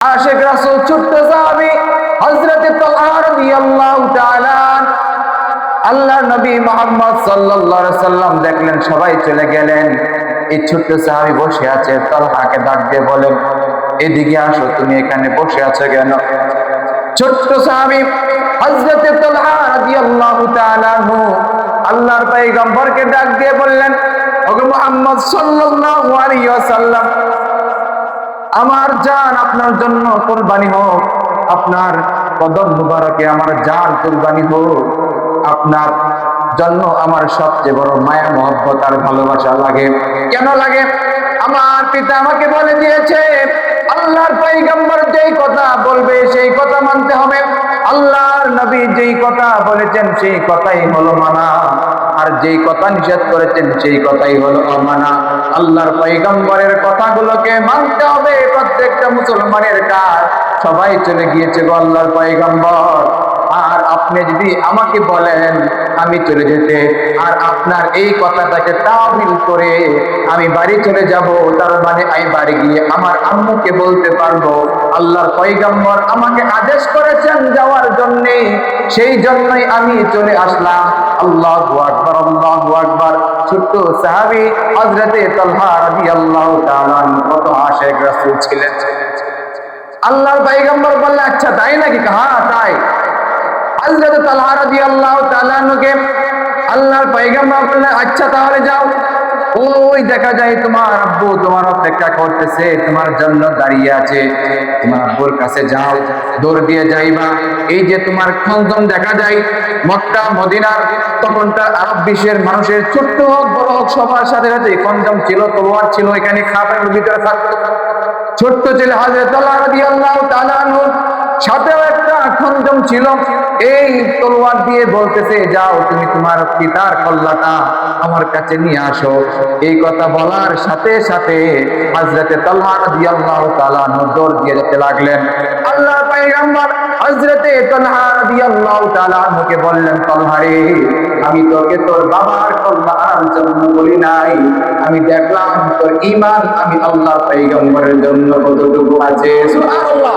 আশেখ রাসূল ছোট্ট সাহাবী হযরত আল্লাহর নবী মুহাম্মদ সাল্লাল্লাহু সাল্লাম দেখলেন, সবাই চলে গেলেন। এই ছোট্ট সাহাবী বসে আছে, তালহাকে ডাক দিয়ে বলেন এদিকে আসো, তুমি এখানে বসে আছো কেন? ছোট্ট সাহাবী হযরত তালহা রাদিয়াল্লাহু তাআলা আল্লাহর পয়গম্বরকে ডাক দিয়ে বললেন, ওগো মুহাম্মদ সাল্লাল্লাহু আলাইহি আমার জান আপনার জন্য কোরবানি হোক, আপনার কদম মুবারকে আমার জান কোরবানি হোক, আপনার জন্য আমার সবচেয়ে বড় মায়া, মহব্বত আর ভালোবাসা লাগে। কেন লাগে? আমার পিতা আমাকে বলে দিয়েছে, আল্লাহর পৈগম্বর যেই কথা বলবে সেই কথা মানতে হবে। আল্লাহর নবী যেই কথা বলেছেন সেই কথাই হলো মানা। আর যেই কথা নিষেধ করেছেন সেই কথাই হলো অমানা। আল্লাহর পৈগম্বরের কথাগুলোকে মানতে হবে। মুসলমানের কাজ। সবাই চলে গিয়েছে গো আল্লাহর পৈগম্বর আর আপনি যদি আমাকে বলেন, আমি চলে যেতে। আর আপনার এই কথাটাকে তাবিল করে আমি বাড়ি চলে যাব, তার মানে আমি বাড়ি গিয়ে আমার আম্মুকে বলতে পারব, আল্লাহর পয়গম্বর আমাকে আদেশ করেছেন যাওয়ার জন্য। সেই জন্যই আমি চলে আসলাম। আল্লাহু আকবার আল্লাহু আকবার। ছোট্ট সাহাবি হযরতে তালহা রাদিয়াল্লাহু তাআলা কত আশেক রাসূল ছিলেন। আল্লাহর পয়গম্বর বললেন আচ্ছা তাই নাকি? হ্যাঁ তাই। হযরত তালহা রাদিয়াল্লাহু তাআলা কে আল্লাহর পয়গম্বর বললেন আচ্ছা তাহলে যাও। ওই দেখা যায় তোমার আব্বু তোমার অপেক্ষা করতেছে, তোমার জন্য দাঁড়িয়ে আছে। তোমার আব্বুর কাছে যাও, দৌড় দিয়ে যাইবা। এই যে তোমার খন্দম দেখা যায়, মক্কা, মদিনার তখনটা আরব বিশ্বের মানুষের ছোট্ট হোক বড় হোক, সবার সাথে সাথে খন্দম ছিল, তলোয়ার ছিল, এখানে খাবারের ভিতরে থাকতো। ছোট্ট ছেলে হাজরত আল্লাহ রাদিয়াল্লাহু তাআলা সাথেও একটা খন্দম ছিল। এই তলোয়ার দিয়ে বলতেছে, যাও তুমি তোমার পিতার কল্লাটা আমার কাছে নিয়ে আসো। এই কথা বলার সাথে সাথে হযরতে তালহা রাদিয়াল্লাহু তাআলা আনহু দৌড় দিয়ে যেতে লাগলেন। আল্লাহর পয়গম্বর হযরতে তালহা রাদিয়াল্লাহু তালা আমাকে বললেন, তালহা আমি তোকে তোর বাবার কল্যাণের জন্য বলি নাই। আমি দেখলাম তোর ইমান আমি আল্লাহর পয়গম্বরের জন্য কতটুকু আছে। ওগতলহা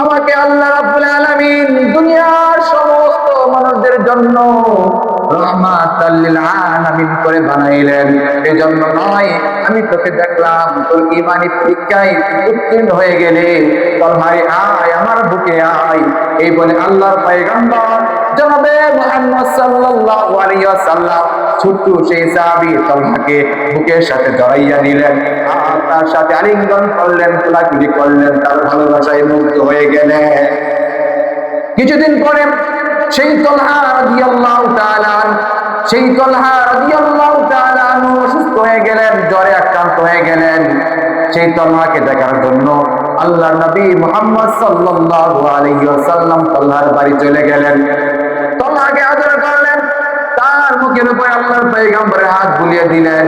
আমাকে আল্লাহ রাব্বুল আলামিন দুনিয়ার সমস্ত মানুষদের জন্য করে বানাইলেন। এজন্য নয়, আমি তোকে দেখলাম, তোর ইমানি পরীক্ষায় উত্তীর্ণ হয়ে গেলে। তোর ভাই আয়, আমার বুকে আয়। এই বলে আল্লাহর পয়গম্বর জনাবে মুহাম্মদ সাল্লাল্লাহু আলাইহি ওয়াসাল্লাম ছোট্ট সেই সাহাবী তলহাকে বুকের সাথে জড়াইয়া নিলেন। আর তার সাথে আলিঙ্গন করলেন কোলাকুলি করলেন, তার ভালোবাসায় মুগ্ধ হয়ে গেলেন। কিছুদিন পরে সেই তলহা রাদিয়াল্লাহু তাআলা সেই তলহা রাদিয়াল্লাহু অসুস্থ হয়ে গেলেন, জ্বরে আক্রান্ত হয়ে গেলেন। সেই তলহাকে দেখার জন্য আল্লাহ নবী মুহাম্মদ সাল্লাল্লাহু আলাইহি ওয়াসাল্লাম বাড়ি চলে গেলেন। তলহাকে আদর করলেন, তার মুখের উপর আল্লাহর পয়গম্বরের হাত বুলিয়ে দিলেন।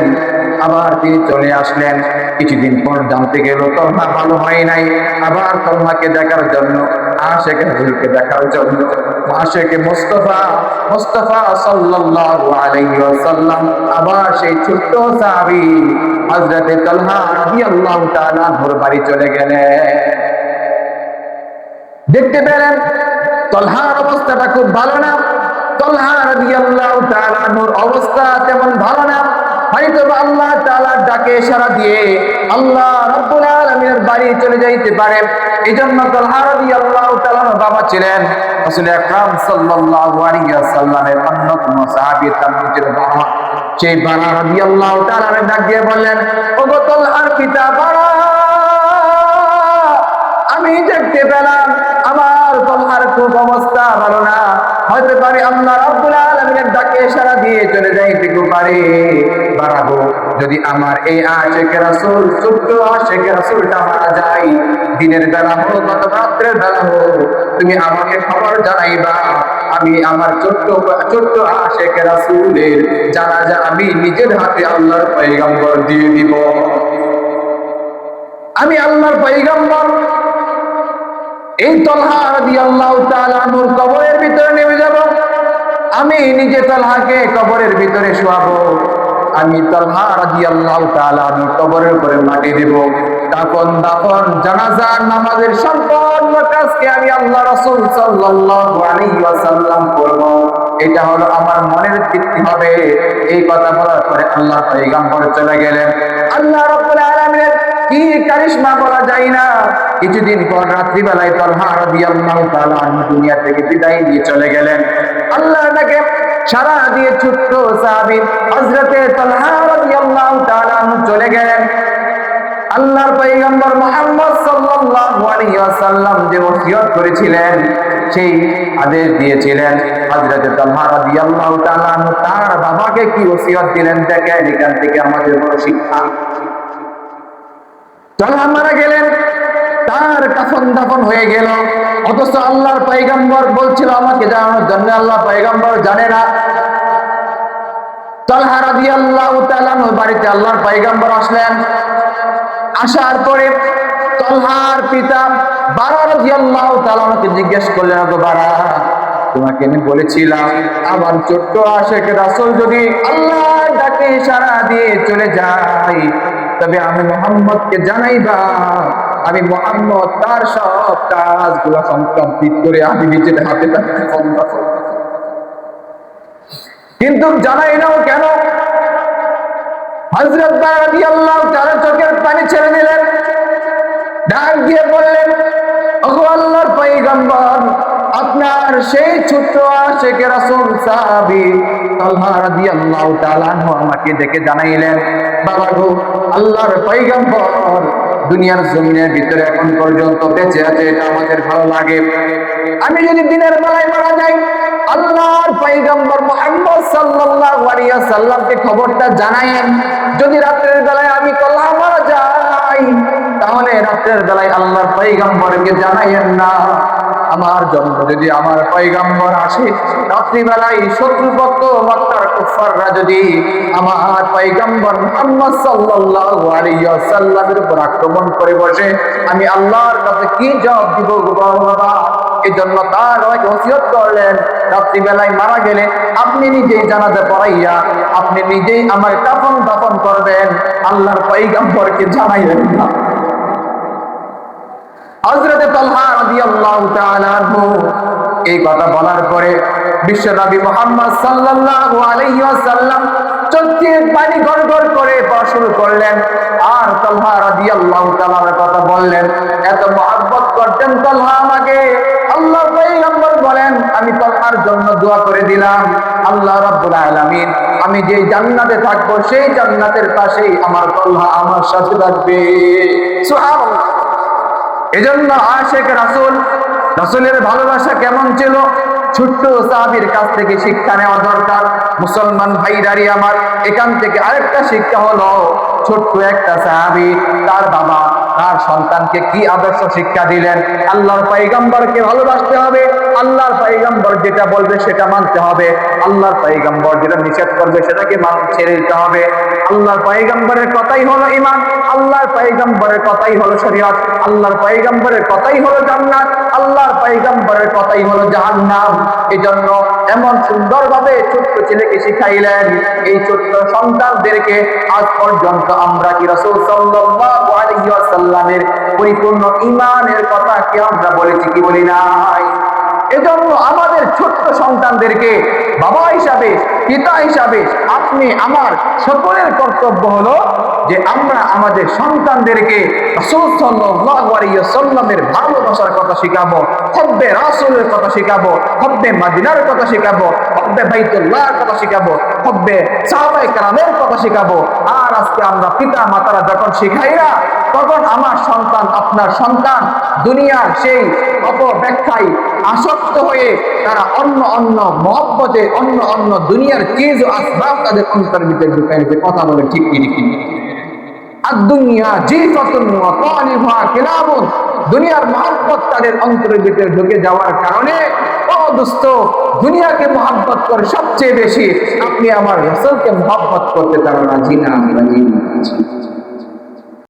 আবার তিনি চলে আসলেন। কিছুদিন পর জানতে গেল তলহা ভালো হয় নাই। আবার তলহাকে দেখার জন্য, আশেখ রাসূলকে দেখার জন্য। আশেখ মুস্তাফা মুস্তাফা সাল্লাল্লাহু আলাইহি ওয়াসাল্লাম, আবার সেই ছোট্ট সাহাবী হযরতে তলহা রাদিয়াল্লাহু তাআলা ঘর বাড়ি চলে গেলেন। দেখতে পেলেন, তলহার অবস্থাটা খুব ভালো না। তলহা রাদিয়াল্লাহু তাআলা অবস্থা তেমন ভালো না। আল্লাহ তাআলার ডাকে সাড়া দিয়ে আল্লাহ বাড়ি চলে যাইতে পারে। তলহা রাদিয়াল্লাহু তাআলার বাবা ছিলেন রাসূল আকরাম সাল্লাল্লাহু অন্যতম সাহাবী তার ছিল বাবা সেই ডাক দিয়ে বললেন, ওগো তলহার পিতা বারা আমি দেখতে পেলাম আমার তোমার খুব অবস্থা ভালো না। হতে পারে আল্লাহ রাব্বুল আলামিনের ডাকে সারা দিয়ে চলে যাইতে পারে। বাড়াবো, যদি আমার এই আশেখ রাসূল ছোট্ট আশেখ রাসূলটা মারা যায়, দিনের বেলা হোক অথবা রাত্রের বেলা হোক, তুমি আমাকে খবর জানাইবা, আমি আমার ছোট্ট ছোট্ট আশেখ রাসূলের জানাজা আমি নিজের হাতে আল্লাহর পয়গম্বর দিয়ে দিব। আমি আল্লাহর পয়গম্বর এই তলহা রাদিয়াল্লাহু তাআলা আনহুর কবরের ভিতরে নেমে যাব। আমি নিজে তলহাকে কবরের ভিতরে শোয়াবো। আমি তলহা রাদিয়াল্লাহু তাআলা আনহুর কবরের উপরে মাটি দেব। দাফন দাফন, জানাজা, নামাজের সম্পূর্ণ কাজকে আমি আল্লাহ রাসূল সাল্লাল্লাহু আলাইহি করব। এটা হলো আমার মনের তৃপ্তি হবে। এই কথা বলার পরে আল্লাহ পয়গম্বর চলে গেলেন। আল্লাহ রাব্বুল আলামিনের কি কারিশমা বলা যায় না? কিছুদিন পর রাত্রিবেলায় তলহা রাদিয়াল্লাহু তাআলা দুনিয়া থেকে বিদায় নিয়ে চলে গেলেন। আল্লাহ তাকে সারা দিয়ে ছোট্ট সাহাবী হযরতে তলহা রাদিয়াল্লাহু তাআলা চলে গেলেন। আল্লাহর পয়গম্বর মুহাম্মদ সাল্লাল্লাহু আলাইহি ওয়াসাল্লাম যে ওসিয়ত করেছিলেন, সেই আদেশ দিয়েছিলেন। হযরত তালহা রাদিয়াল্লাহু তাআলা তার বাবাকে কি ওসিয়ত দিলেন দেখেন, এখান থেকে আমাদের বড় শিক্ষা। তালহা মারা গেলেন। তার কাফন দাফন হয়ে গেল। অথচ আল্লাহর পয়গম্বর বলছিল, আমাকে জানানোর জন্য আল্লাহ পয়গম্বর জানে না। তালহা তাআলা আনহুর বাড়িতে আল্লাহর পয়গম্বর আসলেন। আসার পরে তলহার পিতা বারা তাআলা আমাকে জিজ্ঞেস করলেন বারা, তোমাকে আমি বলেছিলাম, আমার ছোট্ট আশেক রাসুল যদি আল্লাহ ডাকে সাড়া দিয়ে চলে যায়, তবে আমি মোহাম্মদকে জানাইবা। আমি মোহাম্মদ, তার সব কাজগুলো কমপ্লিট করে আমি নিজের হাতে তাকে ক্ষমতা। কিন্তু জানাই নাও কেন হজরত বারাদি আল্লাহ তার চোখের পানি ছেড়ে দিলেন ডাক দিয়ে বললেন আল্লাহর আপনার সেই ছোট্ট আশেকে রাসূল সাহাবী তালহা রাদিয়াল্লাহু তাআলা আমাকে দেখে জানাইলেন, বাবা গো, আল্লাহর পয়গম্বর দুনিয়ার জমিনের ভিতরে এখন পর্যন্ত বেঁচে আছে, এটা আমাদের ভালো লাগে। আমি যদি দিনের বেলায় মারা যাই, আল্লাহর পাইগম্বর মুহাম্মদ সাল্লাল্লাহু আলাইহি সাল্লামকে খবরটা জানায়েন যদি রাতের বেলায় আমি কল্লা মারা যাই, তাহলে রাতের বেলায় আল্লাহর পাইগম্বরকে জানাইয়েন না। আমার জন্য যদি আমার পয়গম্বর আসে, রাত্রিবেলায় শত্রুপক্ষ, মক্কার কুফাররা যদি আমার পয়গম্বর মুহাম্মদ সাল্লাল্লাহু আলাইহি সাল্লামের উপর আক্রমণ করে বসে, আমি আল্লাহর কাছে কি জবাব দিব বাবা? এই জন্য তার আমাকে ওসিয়ত করলেন, রাত্রিবেলায় মারা গেলে আপনি নিজেই জানাতে পড়াইয়া আপনি নিজেই আমার কাফন দাফন করবেন, আল্লাহর পয়গম্বরকে জানাইলেন না। হযরতে তালহা এই কথা বলার পরে আলাইহি ওয়াসাল্লাম চোখের পানি করে করলেন। আর কথা বললেন, এত করতেন আমাকে। আল্লাহ বলেন, আমি তালহার জন্য দোয়া করে দিলাম। আল্লাহ রাব্বুল আলামিন, আমি যেই জান্নাতে থাকব, সেই জান্নাতের পাশেই আমার তালহা আমার সাথে থাকবে। এজন্য আশেখ রাসুল, রাসুলের ভালোবাসা কেমন ছিল? ছোট্ট সাহাবির কাছ থেকে শিক্ষা নেওয়া দরকার। মুসলমান ভাই ভাইরারি আমার, এখান থেকে আরেকটা শিক্ষা হলো, ছোট্ট একটা সাহাবি, তার বাবা তার সন্তানকে কি আদর্শ শিক্ষা দিলেন? আল্লাহর পয়গম্বরকে ভালোবাসতে হবে। আল্লাহর পয়গম্বর যেটা বলবে সেটা মানতে হবে। আল্লাহর পয়গম্বর যেটা নিষেধ করবে সেটাকে ছেড়ে দিতে হবে। আল্লাহর পয়গম্বরের কথাই হলো ইমান আল্লাহর পয়গম্বরের কথাই হলো শরীয়ত। আল্লাহর পয়গম্বরের কথাই হলো জান্নাত। আল্লাহর পয়গম্বরের কথাই হলো জাহান্নাম। এই জন্য এমন সুন্দরভাবে ছোট্ট ছেলেকে শিখাইলেন, এই ছোট্ট সন্তানদেরকে আজ পর্যন্ত আমরা কি রাসূল সাল্লাল্লাহু আলাইহি ওয়াসাল্লামের পরিপূর্ণ ইমানের কথা কি আমরা বলেছি, কি বলি নাই? এজন্য আমাদের ছোট্ট সন্তানদেরকে বাবা হিসাবে, পিতা হিসাবে আপনি আমার সকলের কর্তব্য হলো যে আমরা আমাদের সন্তানদেরকে সাল্লামের ভালোবাসার কথা শেখাবো। হব্বে রাসূলের কথা শেখাবো, হব্বে মাদিনার কথা শেখাবো, হব্বে বাইতুল্লাহর কথা শেখাবো, হব্বে সাহাবায়ে কেরামের কথা শেখাবো। আর আজকে আমরা পিতা মাতারা যখন শিখাইরা তখন আমার সন্তান, আপনার সন্তান দুনিয়ার সেই অপব্যাখ্যায় আসক্ত হয়ে তারা অন্য অন্য মহব্বতে, অন্য অন্য দুনিয়ার চিজ আসবাব তাদের অন্তর ভিতরে ঢুকাই কথা বলে ঠিক কি? ঠিক আদুনিয়া জিফাতুন ওয়া কিলাবুন। দুনিয়ার মহাব্বত তাদের অন্তরের ভিতরে ঢুকে যাওয়ার কারণে, ও দোস্ত, দুনিয়াকে মহাব্বত করে সবচেয়ে বেশি। আপনি আমার রসুলকে মহাব্বত করতে রাজি না। রাজি না